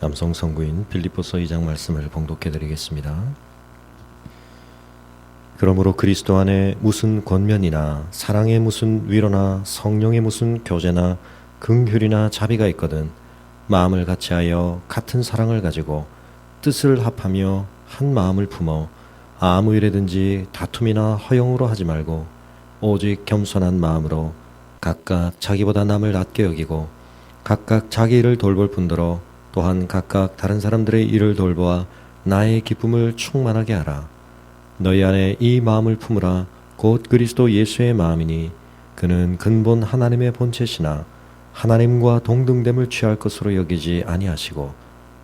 남성 성구인 빌립보서 2장 말씀을 봉독해 드리겠습니다. 그러므로 그리스도 안에 무슨 권면이나 사랑의 무슨 위로나 성령의 무슨 교제나 긍휼이나 자비가 있거든 마음을 같이하여 같은 사랑을 가지고 뜻을 합하며 한 마음을 품어 아무 일에든지 다툼이나 허용으로 하지 말고 오직 겸손한 마음으로 각각 자기보다 남을 낮게 여기고 각각 자기 일을 돌볼 뿐더러 또한 각각 다른 사람들의 일을 돌보아 나의 기쁨을 충만하게 하라. 너희 안에 이 마음을 품으라. 곧 그리스도 예수의 마음이니 그는 근본 하나님의 본체시나 하나님과 동등됨을 취할 것으로 여기지 아니하시고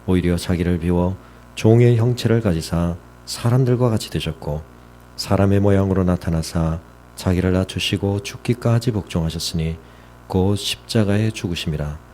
오히려 자기를 비워 종의 형체를 가지사 사람들과 같이 되셨고 사람의 모양으로 나타나사 자기를 낮추시고 죽기까지 복종하셨으니 곧 십자가에 죽으심이라.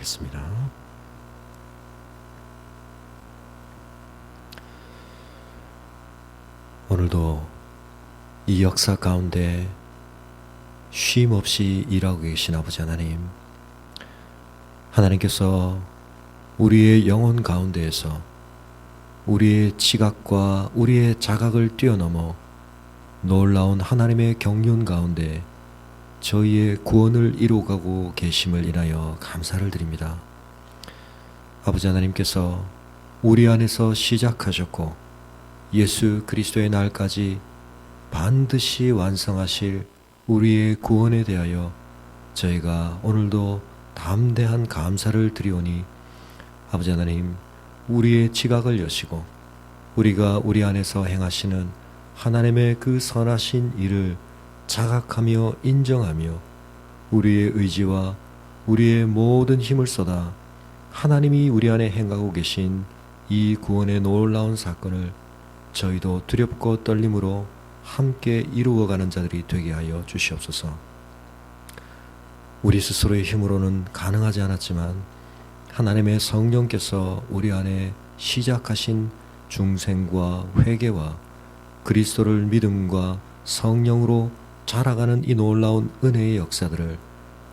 아멘. 기도하겠습니다. 오늘도 이 역사 가운데 쉼 없이 일하고 계신 아버지 하나님, 하나님께서 우리의 영혼 가운데에서 우리의 지각과 우리의 자각을 뛰어넘어 놀라운 하나님의 경륜 가운데 저희의 구원을 이루어가고 계심을 인하여 감사를 드립니다. 아버지 하나님께서 우리 안에서 시작하셨고 예수 그리스도의 날까지 반드시 완성하실 우리의 구원에 대하여 저희가 오늘도 담대한 감사를 드리오니 아버지 하나님 우리의 지각을 여시고 우리가 우리 안에서 행하시는 하나님의 그 선하신 일을 자각하며 인정하며 우리의 의지와 우리의 모든 힘을 쏟아 하나님이 우리 안에 행하고 계신 이 구원의 놀라운 사건을 저희도 두렵고 떨림으로 함께 이루어가는 자들이 되게 하여 주시옵소서. 우리 스스로의 힘으로는 가능하지 않았지만 하나님의 성령께서 우리 안에 시작하신 중생과 회개와 그리스도를 믿음과 성령으로 자라가는 이 놀라운 은혜의 역사들을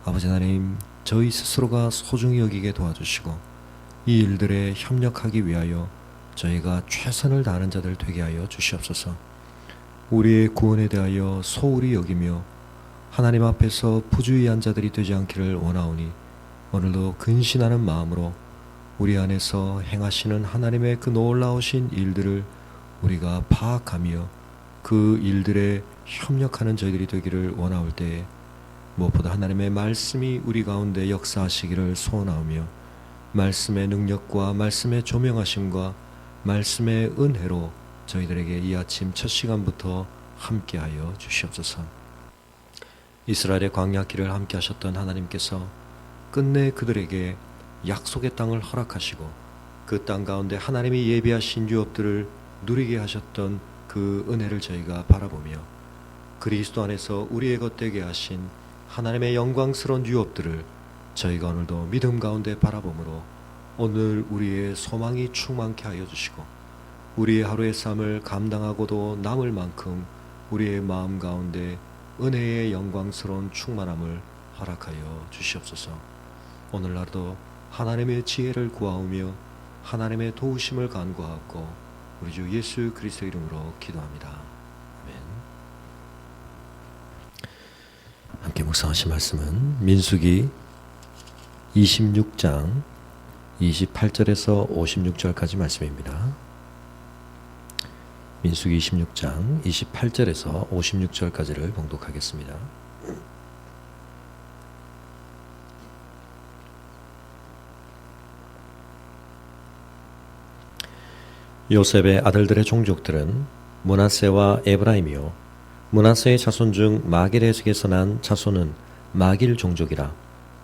아버지 하나님 저희 스스로가 소중히 여기게 도와주시고 이 일들에 협력하기 위하여 저희가 최선을 다하는 자들 되게 하여 주시옵소서. 우리의 구원에 대하여 소홀히 여기며 하나님 앞에서 부주의한 자들이 되지 않기를 원하오니 오늘도 근신하는 마음으로 우리 안에서 행하시는 하나님의 그 놀라우신 일들을 우리가 파악하며 그 일들에 협력하는 저희들이 되기를 원하올 때에 무엇보다 하나님의 말씀이 우리 가운데 역사하시기를 소원하오며 말씀의 능력과 말씀의 조명하심과 말씀의 은혜로 저희들에게 이 아침 첫 시간부터 함께하여 주시옵소서. 이스라엘의 광야길을 함께 하셨던 하나님께서 끝내 그들에게 약속의 땅을 허락하시고 그 땅 가운데 하나님이 예비하신 유업들을 누리게 하셨던 그 은혜를 저희가 바라보며 그리스도 안에서 우리의 것 되게 하신 하나님의 영광스러운 유업들을 저희가 오늘도 믿음 가운데 바라보므로 오늘 우리의 소망이 충만케 하여 주시고 우리의 하루의 삶을 감당하고도 남을 만큼 우리의 마음 가운데 은혜의 영광스러운 충만함을 허락하여 주시옵소서. 오늘 날도 하나님의 지혜를 구하오며 하나님의 도우심을 간구하고 우리 주 예수 그리스도 이름으로 기도합니다. 아멘. 함께 묵상하신 말씀은 민수기 26장 28절에서 56절까지 말씀입니다. 민수기 26장 28절에서 56절까지를 봉독하겠습니다. 요셉의 아들들의 종족들은 문하세와 에브라임이요 문하세의 자손 중 마길에게서 난 자손은 마길 종족이라.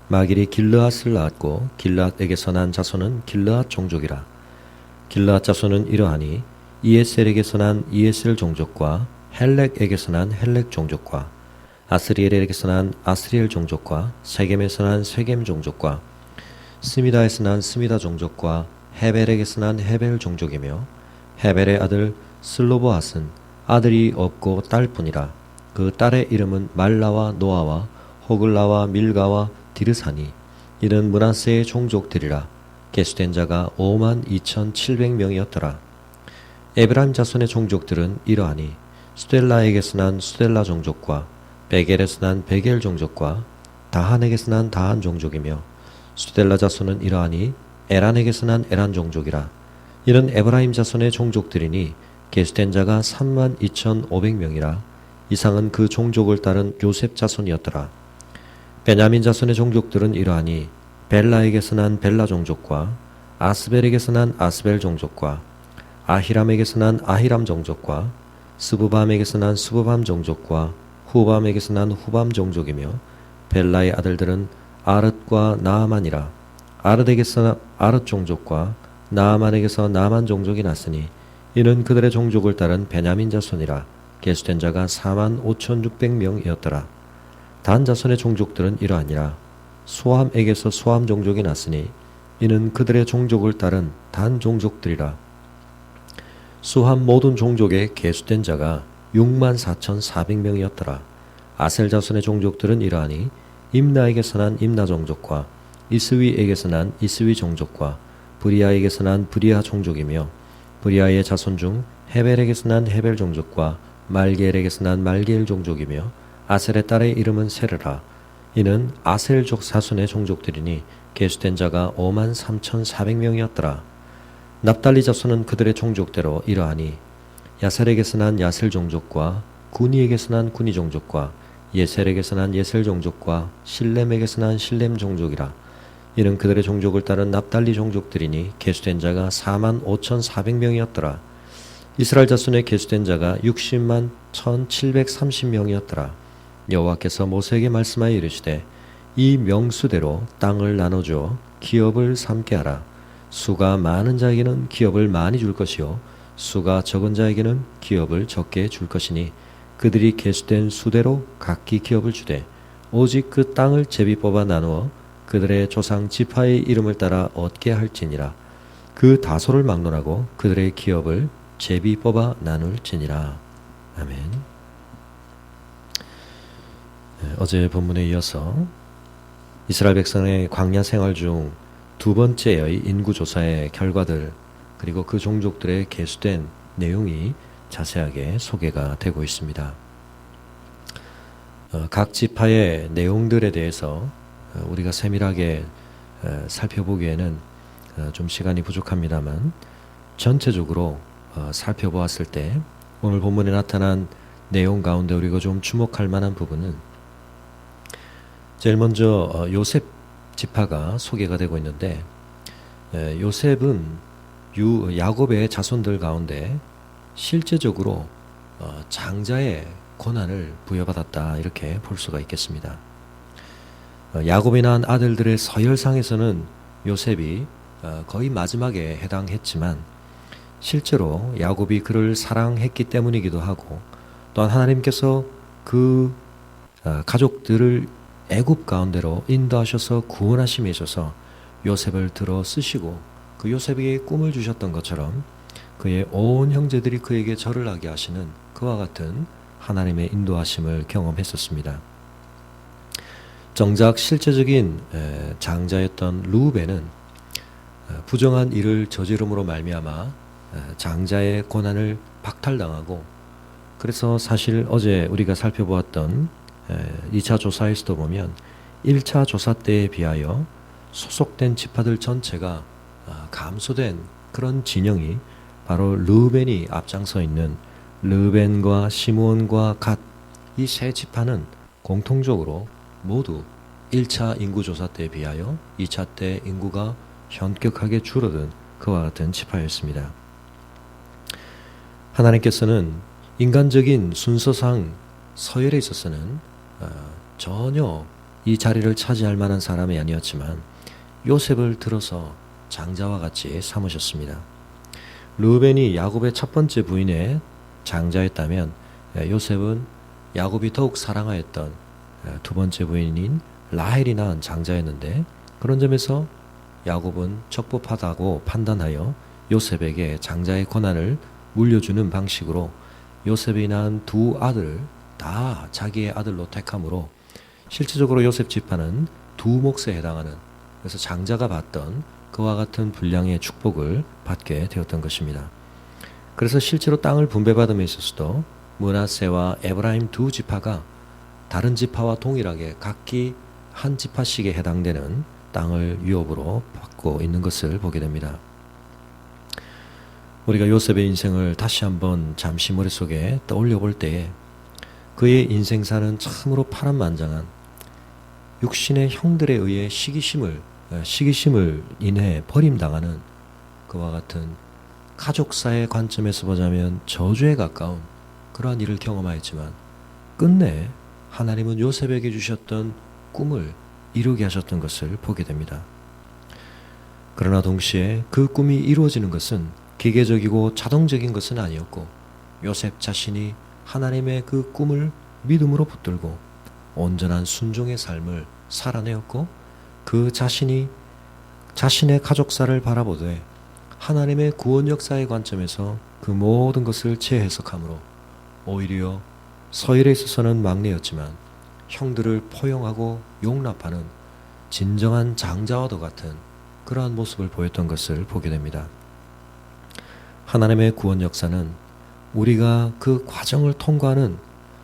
마길이 길르앗을 낳았고 길르앗에게서 난 자손은 길르앗 종족이라. 길르앗 자손은 이러하니 이에셀에게서 난 이에셀 종족과 헬렉에게서 난 헬렉 종족과 아스리엘에게서 난 아스리엘 종족과 세겜에서 난 세겜 종족과 스미다에서 난 스미다 종족과 헤벨에게서 난 헤벨 종족이며 헤벨의 아들 슬로보앗은 아들이 없고 딸뿐이라 그 딸의 이름은 말라와 노아와 호글라와 밀가와 디르사니 이는 문하세의 종족들이라. 계수된 자가 5만 2,700명이었더라. 에브라임 자손의 종족들은 이러하니 수델라에게서 난 수델라 종족과 베겔에서 난 베겔 종족과 다한에게서 난 다한 종족이며 수델라 자손은 이러하니 에란에게서 난 에란 종족이라. 이는 에브라임 자손의 종족들이니 계수된 자가 3만 2,500명이라 이상은 그 종족을 따른 요셉 자손이었더라. 베냐민 자손의 종족들은 이러하니 벨라에게서 난 벨라 종족과 아스벨에게서 난 아스벨 종족과 아히람에게서 난 아히람 종족과 스부밤에게서 난 스부밤 종족과 후밤에게서 난 후밤 종족이며 벨라의 아들들은 아릇과 나아만이라 아르덱에서 아르 종족과 나아만에게서 나만 종족이 났으니 이는 그들의 종족을 따른 베냐민 자손이라 계수된 자가 4만 5,600명이었더라. 단 자손의 종족들은 이러하니라 소함에게서 소함 종족이 났으니 이는 그들의 종족을 따른 단 종족들이라. 수함 모든 종족의 계수된 자가 6만 4,400명이었더라. 아셀 자손의 종족들은 이러하니 임나에게서 난 임나 종족과 이스위에게서 난 이스위 종족과 브리아에게서 난 브리아 종족이며 브리아의 자손 중 헤벨에게서 난 헤벨 종족과 말겔에게서 난 말겔 종족이며 아셀의 딸의 이름은 세르라. 이는 아셀족 사손의 종족들이니 계수된 자가 5만 3,400명이었더라. 납달리 자손은 그들의 종족대로 이러하니 야셀에게서 난 야셀 종족과 구니에게서 난 구니 종족과 예셀에게서 난 예셀 종족과 실렘에게서 난 실렘 종족이라 이는 그들의 종족을 따른 납달리 종족들이니 계수된 자가 4만 5,400명이었더라. 이스라엘 자손의 계수된 자가 60만 1,730명이었더라. 여호와께서 모세에게 말씀하여 이르시되 이 명수대로 땅을 나눠줘 기업을 삼게 하라. 수가 많은 자에게는 기업을 많이 줄 것이요 수가 적은 자에게는 기업을 적게 줄 것이니 그들이 계수된 수대로 각기 기업을 주되 오직 그 땅을 제비 뽑아 나누어 그들의 조상 지파의 이름을 따라 얻게 할지니라 그 다소를 막론하고 그들의 기업을 제비 뽑아 나눌지니라 아멘. 네, 어제 본문에 이어서 이스라엘 백성의 광야 생활 중 두 번째의 인구 조사의 결과들 그리고 그 종족들의 개수된 내용이 자세하게 소개가 되고 있습니다. 어, 각 지파의 내용들에 대해서 어, 우리가 세밀하게 어, 살펴보기에는 좀 시간이 부족합니다만 전체적으로 살펴보았을 때 오늘 본문에 나타난 내용 가운데 우리가 좀 주목할 만한 부분은 제일 먼저 요셉 지파가 소개가 되고 있는데 요셉은 유 야곱의 자손들 가운데 실제적으로 장자의 권한을 부여받았다 이렇게 볼 수가 있겠습니다. 어, 야곱이 낳은 아들들의 서열상에서는 요셉이 어, 거의 마지막에 해당했지만 실제로 야곱이 그를 사랑했기 때문이기도 하고 또한 하나님께서 그 어, 가족들을 애굽 가운데로 인도하셔서 구원하심에 있어서 요셉을 들어 쓰시고 그 요셉에게 꿈을 주셨던 것처럼 그의 온 형제들이 그에게 절을 하게 하시는 그와 같은 하나님의 인도하심을 경험했었습니다. 정작 실제적인 장자였던 루벤은 어, 부정한 일을 저지름으로 말미암아 장자의 고난을 박탈당하고 그래서 사실 어제 우리가 살펴보았던 2차 조사에서도 보면 1차 조사 때에 비하여 소속된 지파들 전체가 아, 감소된 그런 진영이 바로 르벤이 앞장서 있는 르벤과 시므온과 갓 이 세 지파는 공통적으로 모두 1차 인구 조사 때에 비하여 2차 때 인구가 현격하게 줄어든 그와 같은 지파였습니다. 하나님께서는 인간적인 순서상 서열에 있어서는 어, 전혀 이 자리를 차지할 만한 사람이 아니었지만 요셉을 들어서 장자와 같이 삼으셨습니다. 루벤이 야곱의 첫 번째 부인의 장자였다면 에, 요셉은 야곱이 더욱 사랑하였던 에, 두 번째 부인인 라헬이 낳은 장자였는데 그런 점에서 야곱은 적법하다고 판단하여 요셉에게 장자의 권한을 물려주는 방식으로 요셉이 낳은 두 아들을 다 자기의 아들로 택함으로 실질적으로 요셉 지파는 두 몫에 해당하는 그래서 장자가 받던 그와 같은 분량의 축복을 받게 되었던 것입니다. 그래서 실제로 땅을 분배받음에 있어서도 문하세와 에브라임 두 지파가 다른 지파와 동일하게 각기 한 지파씩에 해당되는 땅을 유업으로 받고 있는 것을 보게 됩니다. 우리가 요셉의 인생을 다시 한번 잠시 머릿속에 떠올려 볼 때에 그의 인생사는 참으로 파란만장한 육신의 형들에 의해 시기심을 어, 시기심을 인해 버림당하는 그와 같은 가족사의 관점에서 보자면 저주에 가까운 그러한 일을 경험하였지만 끝내 하나님은 요셉에게 주셨던 꿈을 이루게 하셨던 것을 보게 됩니다. 그러나 동시에 그 꿈이 이루어지는 것은 기계적이고 자동적인 것은 아니었고 요셉 자신이 하나님의 그 꿈을 믿음으로 붙들고 온전한 순종의 삶을 살아내었고 그 자신이 자신의 가족사를 바라보되 하나님의 구원 역사의 관점에서 그 모든 것을 재해석함으로 오히려 서열에 있어서는 막내였지만 형들을 포용하고 용납하는 진정한 장자와도 같은 그러한 모습을 보였던 것을 보게 됩니다. 하나님의 구원 역사는 우리가 그 과정을 통과하는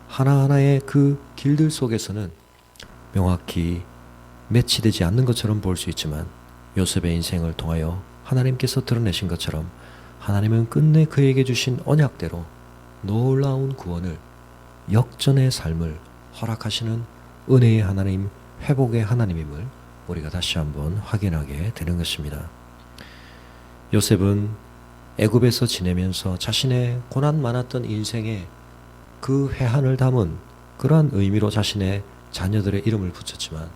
하나하나의 그 길들 속에서는 명확히 매치되지 않는 것처럼 볼 수 있지만 요셉의 인생을 통하여 하나님께서 드러내신 것처럼 하나님은 끝내 그에게 주신 언약대로 놀라운 구원을 역전의 삶을 허락하시는 은혜의 하나님, 회복의 하나님임을 우리가 다시 한번 확인하게 되는 것입니다. 요셉은 애굽에서 지내면서 자신의 고난 많았던 인생에 그 회한을 담은 그러한 의미로 자신의 자녀들의 이름을 붙였지만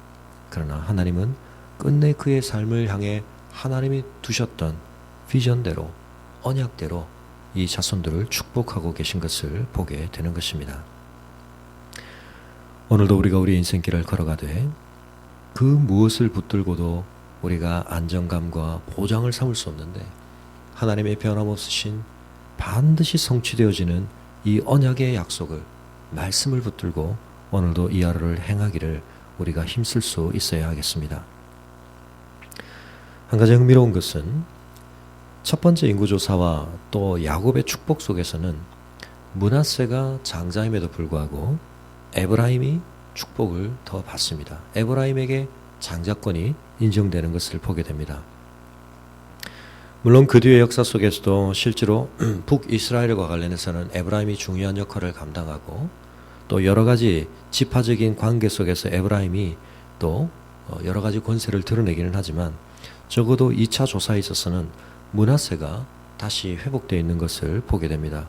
그러나 하나님은 끝내 그의 삶을 향해 하나님이 두셨던 비전대로 언약대로 이 자손들을 축복하고 계신 것을 보게 되는 것입니다. 오늘도 우리가 우리 인생길을 걸어가되 그 무엇을 붙들고도 우리가 안정감과 보장을 삼을 수 없는데 하나님의 변함없으신 반드시 성취되어지는 이 언약의 약속을 말씀을 붙들고 오늘도 이 하루를 행하기를 우리가 힘쓸 수 있어야 하겠습니다. 한 가지 흥미로운 것은 첫 번째 인구조사와 또 야곱의 축복 속에서는 문하세가 장자임에도 불구하고 에브라임이 축복을 더 받습니다. 에브라임에게 장자권이 인정되는 것을 보게 됩니다. 물론 그 뒤의 역사 속에서도 실제로 북이스라엘과 관련해서는 에브라임이 중요한 역할을 감당하고 또 여러 가지 지파적인 관계 속에서 에브라임이 또 어, 여러 가지 권세를 드러내기는 하지만 적어도 2차 조사에 있어서는 문하세가 다시 회복되어 있는 것을 보게 됩니다.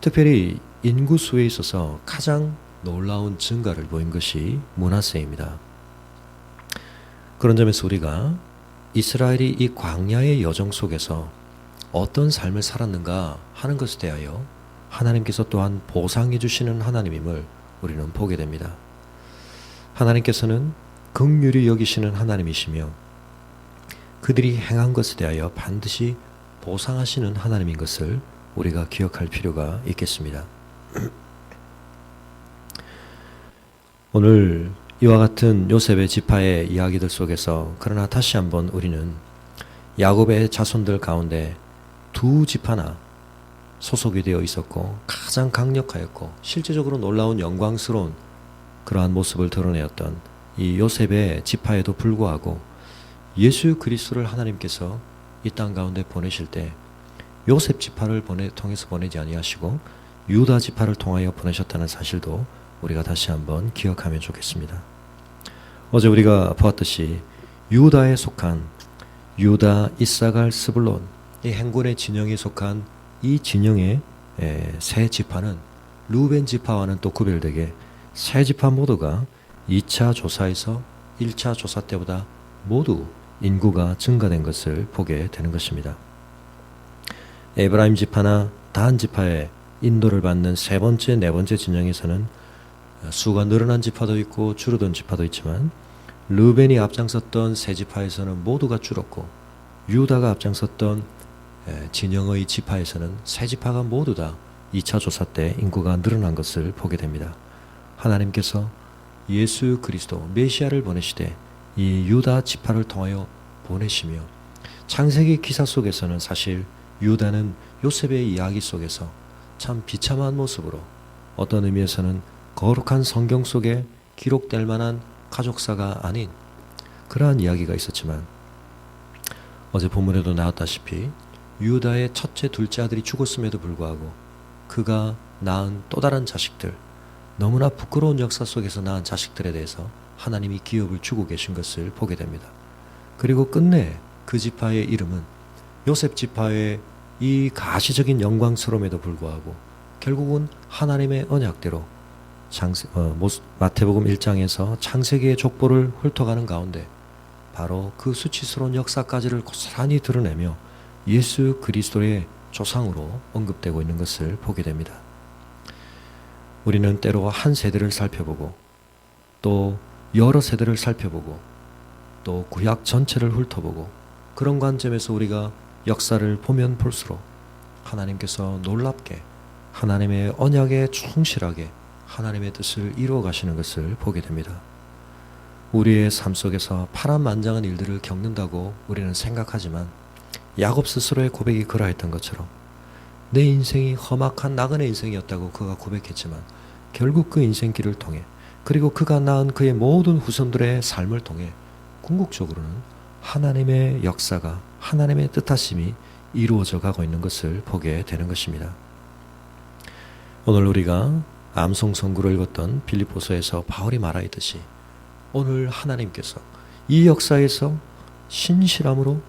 특별히 인구수에 있어서 가장 놀라운 증가를 보인 것이 문하세입니다. 그런 점에서 우리가 이스라엘이 이 광야의 여정 속에서 어떤 삶을 살았는가 하는 것에 대하여 하나님께서 또한 보상해 주시는 하나님임을 우리는 보게 됩니다. 하나님께서는 극률이 여기시는 하나님이시며 그들이 행한 것에 대하여 반드시 보상하시는 하나님인 것을 우리가 기억할 필요가 있겠습니다. 오늘 이와 같은 요셉의 지파의 이야기들 속에서 그러나 다시 한번 우리는 야곱의 자손들 가운데 두 지파나 소속이 되어 있었고 가장 강력하였고 실제적으로 놀라운 영광스러운 그러한 모습을 드러내었던 이 요셉의 지파에도 불구하고 예수 그리스도를 하나님께서 이 땅 가운데 보내실 때 요셉 지파를 보내 통해서 보내지 아니하시고 유다 지파를 통하여 보내셨다는 사실도 우리가 다시 한번 기억하면 좋겠습니다. 어제 우리가 보았듯이 유다에 속한 유다, 이사갈, 스불론 이 행군의 진영에 속한 이 진영의 에, 세 지파는 루벤 지파와는 또 구별되게 세 지파 모두가 2차 조사에서 1차 조사 때보다 모두 인구가 증가된 것을 보게 되는 것입니다. 에브라임 지파나 단 지파의 인도를 받는 세 번째, 네 번째 진영에서는 수가 늘어난 지파도 있고 줄어든 지파도 있지만 르벤이 앞장섰던 세 지파에서는 모두가 줄었고 유다가 앞장섰던 에, 진영의 지파에서는 세 지파가 모두 다 2차 조사 때 인구가 늘어난 것을 보게 됩니다. 하나님께서 예수 그리스도 메시아를 보내시되 이 유다 지파를 통하여 보내시며 창세기 기사 속에서는 사실 유다는 요셉의 이야기 속에서 참 비참한 모습으로 어떤 의미에서는 거룩한 성경 속에 기록될 만한 가족사가 아닌 그러한 이야기가 있었지만 어제 본문에도 나왔다시피 유다의 첫째 둘째 아들이 죽었음에도 불구하고 그가 낳은 또 다른 자식들 너무나 부끄러운 역사 속에서 낳은 자식들에 대해서 하나님이 기업을 주고 계신 것을 보게 됩니다. 그리고 끝내 그 지파의 이름은 요셉 지파의 이 가시적인 영광스러움에도 불구하고 결국은 하나님의 언약대로 창세, 어, 마태복음 1장에서 창세기의 족보를 훑어가는 가운데 바로 그 수치스러운 역사까지를 고스란히 드러내며 예수 그리스도의 조상으로 언급되고 있는 것을 보게 됩니다. 우리는 때로 한 세대를 살펴보고 또 여러 세대를 살펴보고 또 구약 전체를 훑어보고 그런 관점에서 우리가 역사를 보면 볼수록 하나님께서 놀랍게 하나님의 언약에 충실하게 하나님의 뜻을 이루어 가시는 것을 보게 됩니다. 우리의 삶 속에서 파란만장한 일들을 겪는다고 우리는 생각하지만 야곱 스스로의 고백이 그러했던 것처럼 내 인생이 험악한 나그네 인생이었다고 그가 고백했지만 결국 그 인생길을 통해 그리고 그가 낳은 그의 모든 후손들의 삶을 통해 궁극적으로는 하나님의 역사가 하나님의 뜻하심이 이루어져 가고 있는 것을 보게 되는 것입니다. 오늘 우리가 암송 선구를 읽었던 빌립보서에서 바울이 말하였듯이 오늘 하나님께서 이 역사에서 신실함으로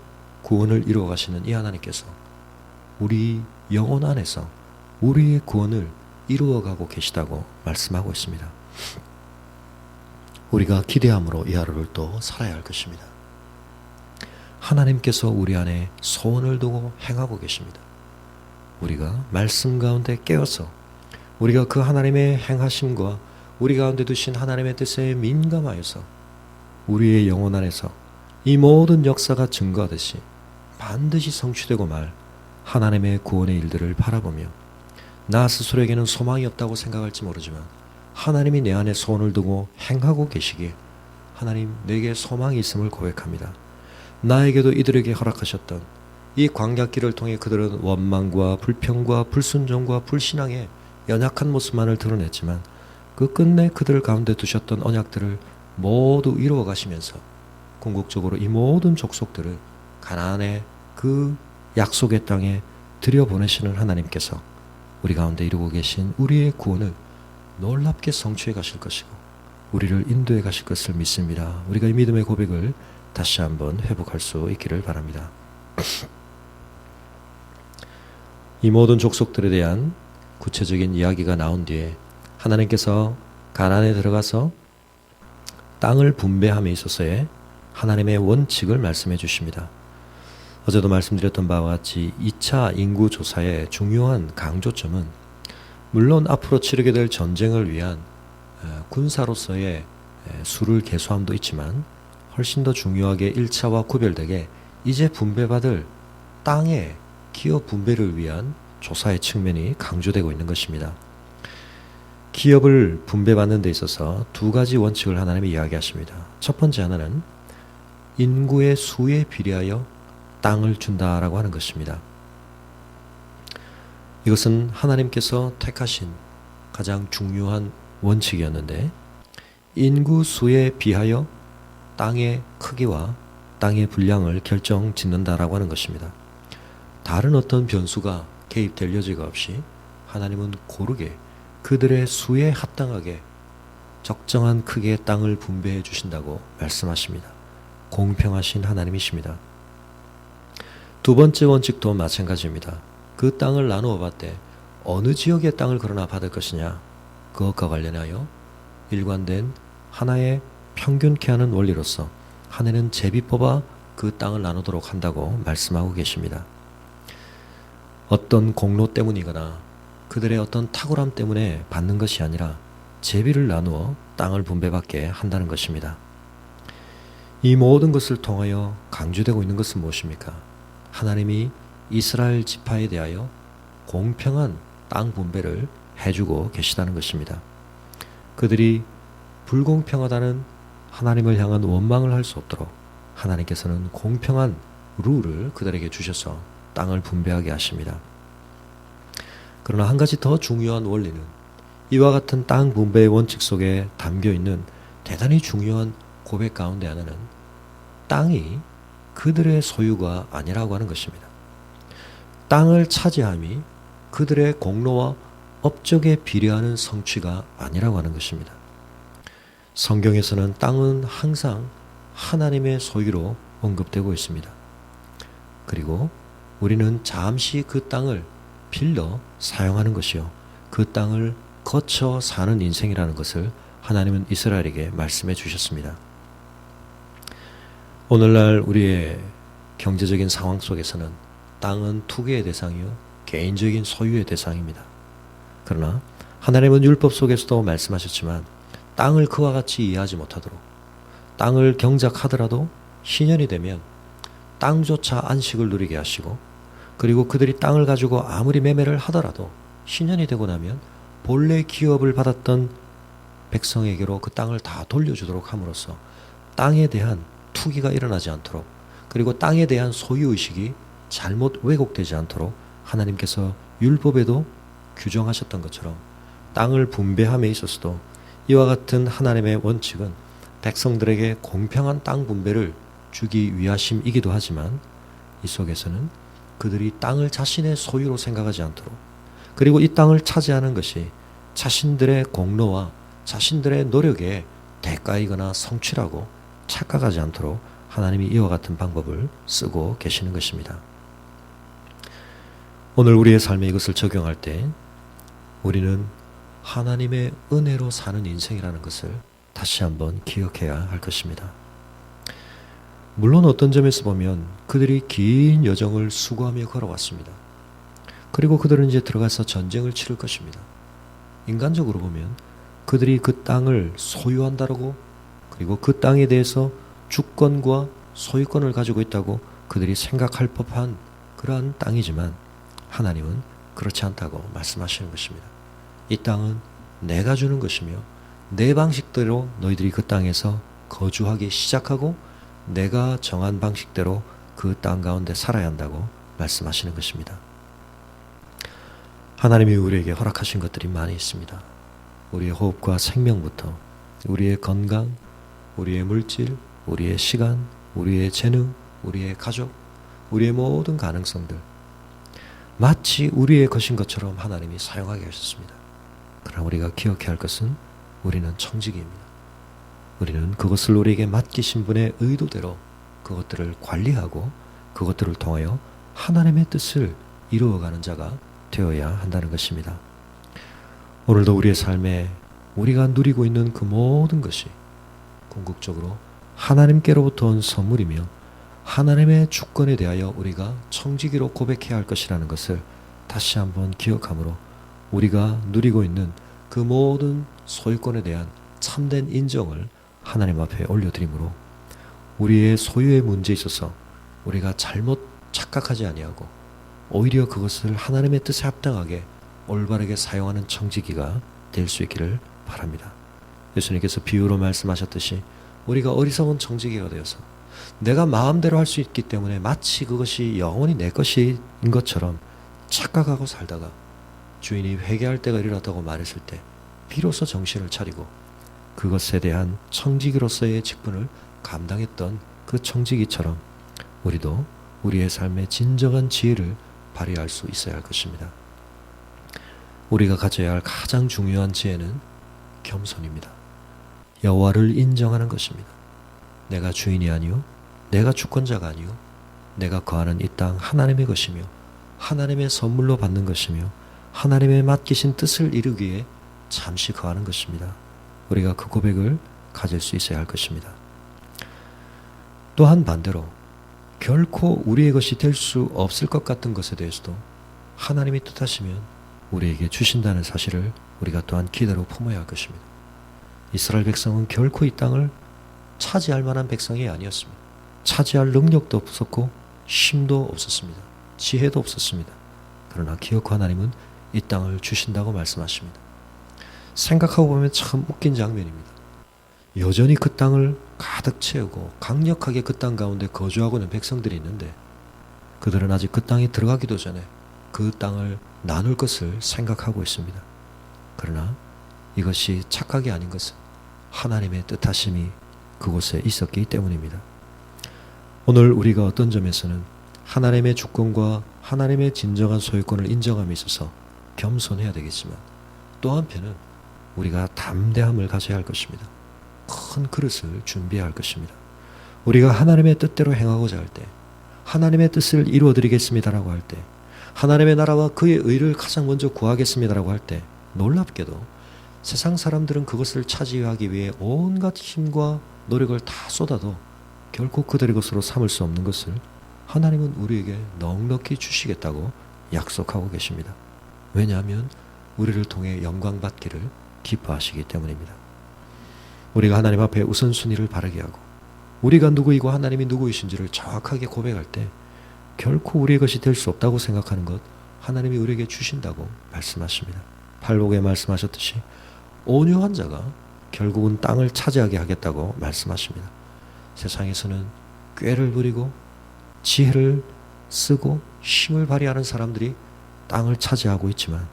구원을 이루어 가시는 이 하나님께서 우리 영혼 안에서 우리의 구원을 이루어 가고 계시다고 말씀하고 있습니다. 우리가 기대함으로 이 하루를 또 살아야 할 것입니다. 하나님께서 우리 안에 소원을 두고 행하고 계십니다. 우리가 말씀 가운데 깨어서 우리가 그 하나님의 행하심과 우리 가운데 두신 하나님의 뜻에 민감하여서 우리의 영혼 안에서 이 모든 역사가 증거하듯이 반드시 성취되고 말 하나님의 구원의 일들을 바라보며 나 스스로에게는 소망이 없다고 생각할지 모르지만 하나님이 내 안에 소원을 두고 행하고 계시기에 하나님 내게 소망이 있음을 고백합니다. 나에게도 이들에게 허락하셨던 이 광약길을 통해 그들은 원망과 불평과 불순종과 불신앙의 연약한 모습만을 드러냈지만 그 끝내 그들 가운데 두셨던 언약들을 모두 이루어 가시면서 궁극적으로 이 모든 족속들을 가나안의 그 약속의 땅에 들여보내시는 하나님께서 우리 가운데 이루고 계신 우리의 구원을 놀랍게 성취해 가실 것이고 우리를 인도해 가실 것을 믿습니다. 우리가 이 믿음의 고백을 다시 한번 회복할 수 있기를 바랍니다. 이 모든 족속들에 대한 구체적인 이야기가 나온 뒤에 하나님께서 가난에 들어가서 땅을 분배함에 있어서의 하나님의 원칙을 말씀해 주십니다. 어제도 말씀드렸던 바와 같이 2차 인구 조사의 중요한 강조점은 물론 앞으로 치르게 될 전쟁을 위한 어, 군사로서의 수를 개수함도 있지만 훨씬 더 중요하게 1차와 구별되게 이제 분배받을 땅의 기업 분배를 위한 조사의 측면이 강조되고 있는 것입니다. 기업을 분배받는 데 있어서 두 가지 원칙을 하나님이 이야기하십니다. 첫 번째 하나는 인구의 수에 비례하여 땅을 준다라고 하는 것입니다. 이것은 하나님께서 택하신 가장 중요한 원칙이었는데 인구 수에 비하여 땅의 크기와 땅의 분량을 결정 짓는다라고 하는 것입니다. 다른 어떤 변수가 개입될 여지가 없이 하나님은 고르게 그들의 수에 합당하게 적정한 크기의 땅을 분배해 주신다고 말씀하십니다. 공평하신 하나님이십니다. 두 번째 원칙도 마찬가지입니다. 그 땅을 나누어 봤때 어느 지역의 땅을 그러나 받을 것이냐 그것과 관련하여 일관된 하나의 평균케 하는 원리로서 하나는 제비 뽑아 그 땅을 나누도록 한다고 말씀하고 계십니다. 어떤 공로 때문이거나 그들의 어떤 탁월함 때문에 받는 것이 아니라 제비를 나누어 땅을 분배받게 한다는 것입니다. 이 모든 것을 통하여 강조되고 있는 것은 무엇입니까? 하나님이 이스라엘 지파에 대하여 공평한 땅 분배를 해주고 계시다는 것입니다. 그들이 불공평하다는 하나님을 향한 원망을 할 수 없도록 하나님께서는 공평한 룰을 그들에게 주셔서 땅을 분배하게 하십니다. 그러나 한 가지 더 중요한 원리는 이와 같은 땅 분배의 원칙 속에 담겨 있는 대단히 중요한 고백 가운데 하나는 땅이 그들의 소유가 아니라고 하는 것입니다. 땅을 차지함이 그들의 공로와 업적에 비례하는 성취가 아니라고 하는 것입니다. 성경에서는 땅은 항상 하나님의 소유로 언급되고 있습니다. 그리고 우리는 잠시 그 땅을 빌려 사용하는 것이요. 그 땅을 거쳐 사는 인생이라는 것을 하나님은 이스라엘에게 말씀해 주셨습니다. 오늘날 우리의 경제적인 상황 속에서는 땅은 투기의 대상이요. 개인적인 소유의 대상입니다. 그러나 하나님은 율법 속에서도 말씀하셨지만 땅을 그와 같이 이해하지 못하도록 땅을 경작하더라도 신년이 되면 땅조차 안식을 누리게 하시고 그리고 그들이 땅을 가지고 아무리 매매를 하더라도 신년이 되고 나면 본래 기업을 받았던 백성에게로 그 땅을 다 돌려주도록 함으로써 땅에 대한 투기가 일어나지 않도록 그리고 땅에 대한 소유의식이 잘못 왜곡되지 않도록 하나님께서 율법에도 규정하셨던 것처럼 땅을 분배함에 있어서도 이와 같은 하나님의 원칙은 백성들에게 공평한 땅 분배를 주기 위하심이기도 하지만 이 속에서는 그들이 땅을 자신의 소유로 생각하지 않도록 그리고 이 땅을 차지하는 것이 자신들의 공로와 자신들의 노력의 대가이거나 성취라고 착각하지 않도록 하나님이 이와 같은 방법을 쓰고 계시는 것입니다. 오늘 우리의 삶에 이것을 적용할 때 우리는 하나님의 은혜로 사는 인생이라는 것을 다시 한번 기억해야 할 것입니다. 물론 어떤 점에서 보면 그들이 긴 여정을 수고하며 걸어왔습니다. 그리고 그들은 이제 들어가서 전쟁을 치를 것입니다. 인간적으로 보면 그들이 그 땅을 소유한다고 그리고 그 땅에 대해서 주권과 소유권을 가지고 있다고 그들이 생각할 법한 그러한 땅이지만 하나님은 그렇지 않다고 말씀하시는 것입니다. 이 땅은 내가 주는 것이며 내 방식대로 너희들이 그 땅에서 거주하기 시작하고 내가 정한 방식대로 그 땅 가운데 살아야 한다고 말씀하시는 것입니다. 하나님이 우리에게 허락하신 것들이 많이 있습니다. 우리의 호흡과 생명부터 우리의 건강, 우리의 물질, 우리의 시간, 우리의 재능, 우리의 가족, 우리의 모든 가능성들 마치 우리의 것인 것처럼 하나님이 사용하게 하셨습니다. 그러나 우리가 기억해야 할 것은 우리는 청지기입니다. 우리는 그것을 우리에게 맡기신 분의 의도대로 그것들을 관리하고 그것들을 통하여 하나님의 뜻을 이루어가는 자가 되어야 한다는 것입니다. 오늘도 우리의 삶에 우리가 누리고 있는 그 모든 것이 궁극적으로 하나님께로부터 온 선물이며 하나님의 주권에 대하여 우리가 청지기로 고백해야 할 것이라는 것을 다시 한번 기억하므로 우리가 누리고 있는 그 모든 소유권에 대한 참된 인정을 하나님 앞에 올려드리므로 우리의 소유의 문제에 있어서 우리가 잘못 착각하지 아니하고 오히려 그것을 하나님의 뜻에 합당하게 올바르게 사용하는 청지기가 될 수 있기를 바랍니다. 예수님께서 비유로 말씀하셨듯이 우리가 어리석은 청지기가 되어서 내가 마음대로 할 수 있기 때문에 마치 그것이 영원히 내 것인 것처럼 착각하고 살다가 주인이 회개할 때가 이르렀다고 말했을 때 비로소 정신을 차리고 그것에 대한 청지기로서의 직분을 감당했던 그 청지기처럼 우리도 우리의 삶의 진정한 지혜를 발휘할 수 있어야 할 것입니다. 우리가 가져야 할 가장 중요한 지혜는 겸손입니다. 여호와를 인정하는 것입니다. 내가 주인이 아니요 내가 주권자가 아니요 내가 거하는 이 땅 하나님의 것이며 하나님의 선물로 받는 것이며 하나님의 맡기신 뜻을 이루기 위해 잠시 거하는 것입니다. 우리가 그 고백을 가질 수 있어야 할 것입니다. 또한 반대로 결코 우리의 것이 될 수 없을 것 같은 것에 대해서도 하나님이 뜻하시면 우리에게 주신다는 사실을 우리가 또한 기대로 품어야 할 것입니다. 이스라엘 백성은 결코 이 땅을 차지할 만한 백성이 아니었습니다. 차지할 능력도 없었고 힘도 없었습니다. 지혜도 없었습니다. 그러나 기어코 하나님은 이 땅을 주신다고 말씀하십니다. 생각하고 보면 참 웃긴 장면입니다. 여전히 그 땅을 가득 채우고 강력하게 그 땅 가운데 거주하고 있는 백성들이 있는데 그들은 아직 그 땅에 들어가기도 전에 그 땅을 나눌 것을 생각하고 있습니다. 그러나 이것이 착각이 아닌 것은 하나님의 뜻하심이 그곳에 있었기 때문입니다. 오늘 우리가 어떤 점에서는 하나님의 주권과 하나님의 진정한 소유권을 인정함에 있어서 겸손해야 되겠지만 또 한편은 우리가 담대함을 가져야 할 것입니다. 큰 그릇을 준비해야 할 것입니다. 우리가 하나님의 뜻대로 행하고자 할 때, 하나님의 뜻을 이루어 드리겠습니다라고 할 때, 하나님의 나라와 그의 의를 가장 먼저 구하겠습니다라고 할 때, 놀랍게도 세상 사람들은 그것을 차지하기 위해 온갖 힘과 노력을 다 쏟아도 결코 그들의 것으로 삼을 수 없는 것을 하나님은 우리에게 넉넉히 주시겠다고 약속하고 계십니다. 왜냐하면 우리를 통해 영광 받기를 기뻐하시기 때문입니다. 우리가 하나님 앞에 우선순위를 바르게 하고 우리가 누구이고 하나님이 누구이신지를 정확하게 고백할 때 결코 우리의 것이 될 수 없다고 생각하는 것 하나님이 우리에게 주신다고 말씀하십니다. 팔복에 말씀하셨듯이 온유한 자가 결국은 땅을 차지하게 하겠다고 말씀하십니다. 세상에서는 꾀를 부리고 지혜를 쓰고 힘을 발휘하는 사람들이 땅을 차지하고 있지만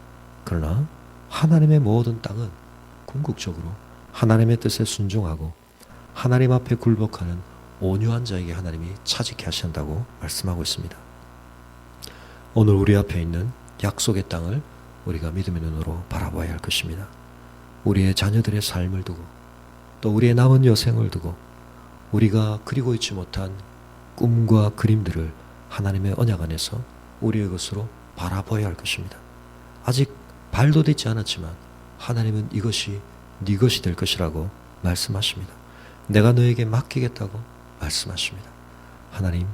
그러나 하나님의 모든 땅은 궁극적으로 하나님의 뜻에 순종하고 하나님 앞에 굴복하는 온유한 자에게 하나님이 차지케 하신다고 말씀하고 있습니다. 오늘 우리 앞에 있는 약속의 땅을 우리가 믿음의 눈으로 바라봐야 할 것입니다. 우리의 자녀들의 삶을 두고 또 우리의 남은 여생을 두고 우리가 그리고 있지 못한 꿈과 그림들을 하나님의 언약 안에서 우리의 것으로 바라봐야 할 것입니다. 아직 발도 딛지 않았지만 하나님은 이것이 네 것이 될 것이라고 말씀하십니다. 내가 너에게 맡기겠다고 말씀하십니다. 하나님,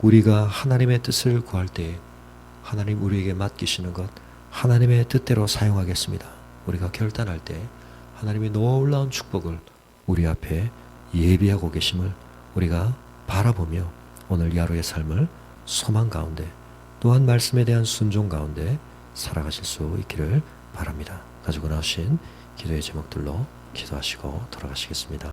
우리가 하나님의 뜻을 구할 때에 하나님 우리에게 맡기시는 것 하나님의 뜻대로 사용하겠습니다. 우리가 결단할 때 하나님의 놀라운 축복을 우리 앞에 예비하고 계심을 우리가 바라보며 오늘 야로의 삶을 소망 가운데 또한 말씀에 대한 순종 가운데 살아가실 수 있기를 바랍니다. 가지고 나오신 기도의 제목들로 기도하시고 돌아가시겠습니다.